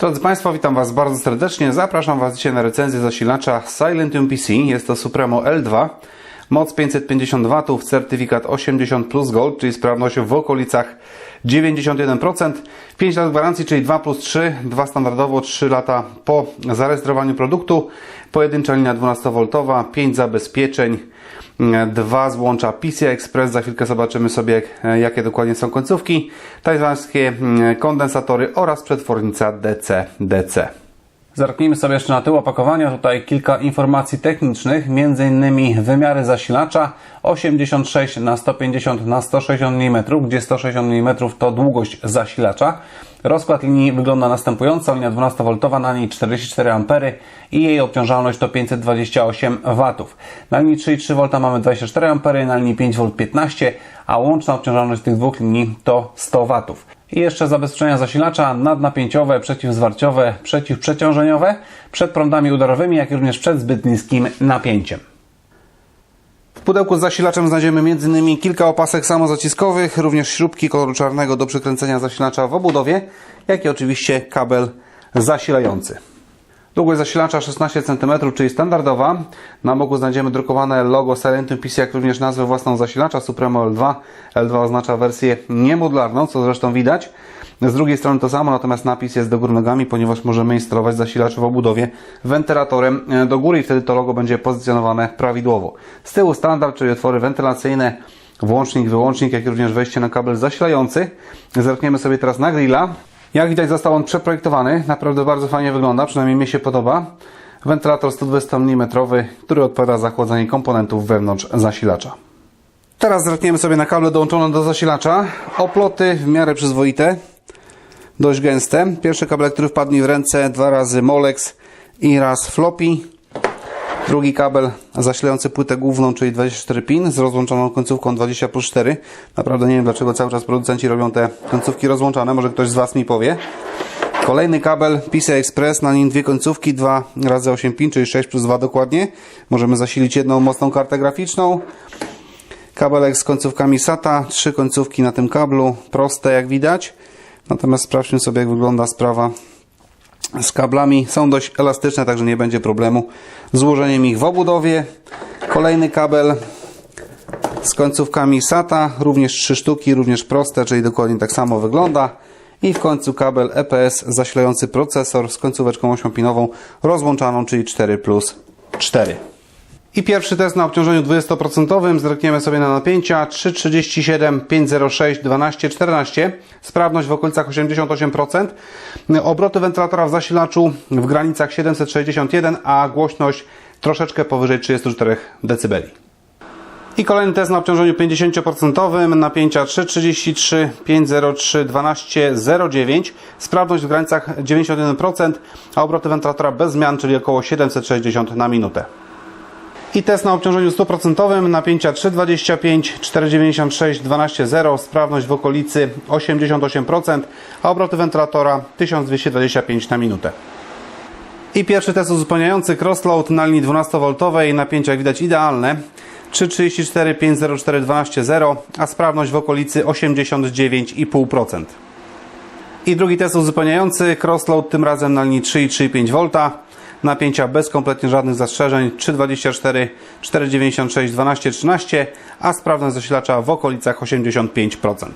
Drodzy Państwo, witam Was bardzo serdecznie. Zapraszam Was dzisiaj na recenzję zasilacza Silentium PC. Jest to Supremo L2. Moc 550 W, certyfikat 80 plus Gold, czyli sprawność w okolicach 91%. 5 lat gwarancji, czyli 2 plus 3, 2 standardowo, 3 lata po zarejestrowaniu produktu. Pojedyncza linia 12V, 5 zabezpieczeń, 2 złącza PCI Express. Za chwilkę zobaczymy sobie, jakie dokładnie są końcówki. Tajwańskie kondensatory oraz przetwornica DC-DC. Zerknijmy sobie jeszcze na tył opakowania. Tutaj kilka informacji technicznych, m.in. wymiary zasilacza 86 na 150 na 160 mm, gdzie 160 mm to długość zasilacza. Rozkład linii wygląda następująco. Linia 12V na niej 44 A i jej obciążalność to 528 W. Na linii 3,3 V mamy 24 A, na linii 5V 15, a łączna obciążalność tych dwóch linii to 100 W. I jeszcze zabezpieczenia zasilacza nadnapięciowe, przeciwzwarciowe, przeciwprzeciążeniowe przed prądami udarowymi, jak również przed zbyt niskim napięciem. W pudełku z zasilaczem znajdziemy m.in. kilka opasek samozaciskowych, również śrubki koloru czarnego do przykręcenia zasilacza w obudowie, jak i oczywiście kabel zasilający. Długość zasilacza 16 cm, czyli standardowa. Na boku znajdziemy drukowane logo Silentium PC, jak również nazwę własną zasilacza Supremo L2. L2 oznacza wersję niemodularną, co zresztą widać. Z drugiej strony to samo, natomiast napis jest do góry nogami, ponieważ możemy instalować zasilacz w obudowie wentylatorem do góry i wtedy to logo będzie pozycjonowane prawidłowo. Z tyłu standard, czyli otwory wentylacyjne, włącznik, wyłącznik, jak również wejście na kabel zasilający. Zerkniemy sobie teraz na grilla. Jak widać został on przeprojektowany, naprawdę bardzo fajnie wygląda, przynajmniej mi się podoba. Wentylator 120 mm, który odpowiada za chłodzenie komponentów wewnątrz zasilacza. Teraz zerkniemy sobie na kable dołączone do zasilacza. Oploty w miarę przyzwoite, dość gęste. Pierwszy kabel, który wpadł mi w ręce, dwa razy Molex i raz floppy. Drugi kabel zasilający płytę główną, czyli 24 pin z rozłączoną końcówką 20 plus 4. Naprawdę nie wiem dlaczego cały czas producenci robią te końcówki rozłączone, może ktoś z Was mi powie. Kolejny kabel PCI Express, na nim dwie końcówki, 2 razy 8 pin, czyli 6 plus 2 dokładnie. Możemy zasilić jedną mocną kartę graficzną. Kabelek z końcówkami SATA, trzy końcówki na tym kablu, proste jak widać. Natomiast sprawdźmy sobie jak wygląda sprawa z kablami. Są dość elastyczne, także nie będzie problemu z ich w obudowie. Kolejny kabel z końcówkami SATA, również trzy sztuki, również proste, czyli dokładnie tak samo wygląda. I w końcu kabel EPS zasilający procesor z końcóweczką 8-pinową rozłączaną, czyli 4 plus 4. I pierwszy test na obciążeniu 20%. Zerkniemy sobie na napięcia 3,37, 5,06, 12, 14. Sprawność w okolicach 88%. Obroty wentylatora w zasilaczu w granicach 761, a głośność troszeczkę powyżej 34 dB. I kolejny test na obciążeniu 50%. Napięcia 3,33, 5,03, 12, 0,9. Sprawność w granicach 91%, a obroty wentylatora bez zmian, czyli około 760 na minutę. I test na obciążeniu 100%, napięcia 3,25, 4,96, 12,0, sprawność w okolicy 88%, a obroty wentylatora 1225 na minutę. I pierwszy test uzupełniający crossload na linii 12V, napięcia jak widać idealne, 3,34, 5,04, 12,0, a sprawność w okolicy 89,5%. I drugi test uzupełniający crossload tym razem na linii 3,35V, napięcia bez kompletnie żadnych zastrzeżeń 3,24, 4,96, 12, 13, a sprawność zasilacza w okolicach 85%.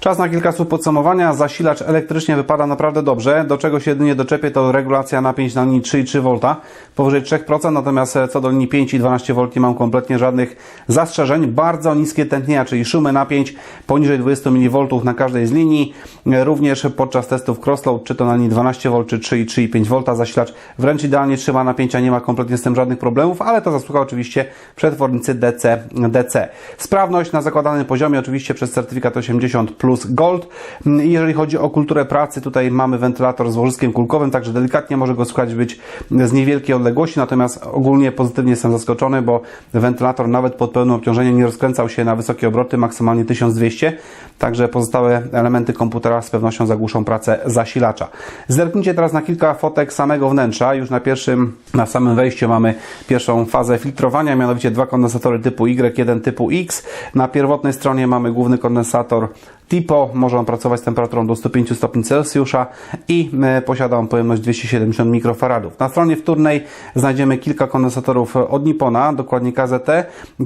Czas na kilka słów podsumowania. Zasilacz elektrycznie wypada naprawdę dobrze. Do czego się jedynie doczepię to regulacja napięć na linii 3,3 V powyżej 3%, natomiast co do linii 5 i 12 V nie mam kompletnie żadnych zastrzeżeń. Bardzo niskie tętnienia, czyli szumy napięć poniżej 20 mV na każdej z linii. Również podczas testów crossload, czy to na linii 12 V, czy 3,3 V zasilacz wręcz idealnie trzyma napięcia, nie ma kompletnie z tym żadnych problemów, ale to zasługa oczywiście przetwornicy DC. DC. Sprawność na zakładanym poziomie, oczywiście przez certyfikat 80 plus Gold. Jeżeli chodzi o kulturę pracy, tutaj mamy wentylator z łożyskiem kulkowym, także delikatnie może go słuchać być z niewielkiej odległości, natomiast ogólnie pozytywnie jestem zaskoczony, bo wentylator nawet pod pełnym obciążeniem nie rozkręcał się na wysokie obroty, maksymalnie 1200, także pozostałe elementy komputera z pewnością zagłuszą pracę zasilacza. Zerknijcie teraz na kilka fotek samego wnętrza. Już na pierwszym, na samym wejściu mamy pierwszą fazę filtrowania, mianowicie dwa kondensatory typu Y, jeden typu X. Na pierwotnej stronie mamy główny kondensator TIPO, może on pracować z temperaturą do 105 stopni Celsjusza i e, posiada on pojemność 270 mikrofaradów. Na stronie wtórnej znajdziemy kilka kondensatorów od Nippona, dokładnie KZT,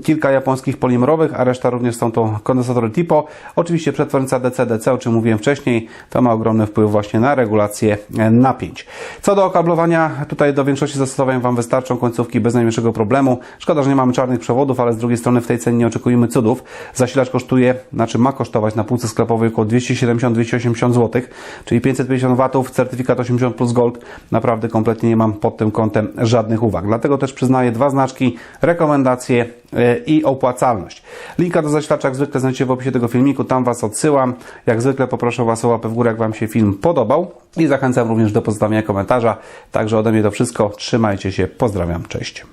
kilka japońskich polimerowych, a reszta również są to kondensatory TIPO. Oczywiście przetwornica DC-DC, o czym mówiłem wcześniej, to ma ogromny wpływ właśnie na regulację e, napięć. Co do okablowania, tutaj do większości zastosowań Wam wystarczą końcówki bez najmniejszego problemu. Szkoda, że nie mamy czarnych przewodów, ale z drugiej strony w tej cenie nie oczekujemy cudów. Zasilacz kosztuje, znaczy ma kosztować na półce sklepowej około 270-280 zł, czyli 550 W, certyfikat 80 plus Gold. Naprawdę kompletnie nie mam pod tym kątem żadnych uwag. Dlatego też przyznaję dwa znaczki, rekomendacje yy, i opłacalność. Linka do zasilacza jak zwykle znajdziecie w opisie tego filmiku, tam Was odsyłam. Jak zwykle poproszę Was o łapę w górę, jak Wam się film podobał i zachęcam również do pozostawienia komentarza. Także ode mnie to wszystko. Trzymajcie się, pozdrawiam, cześć.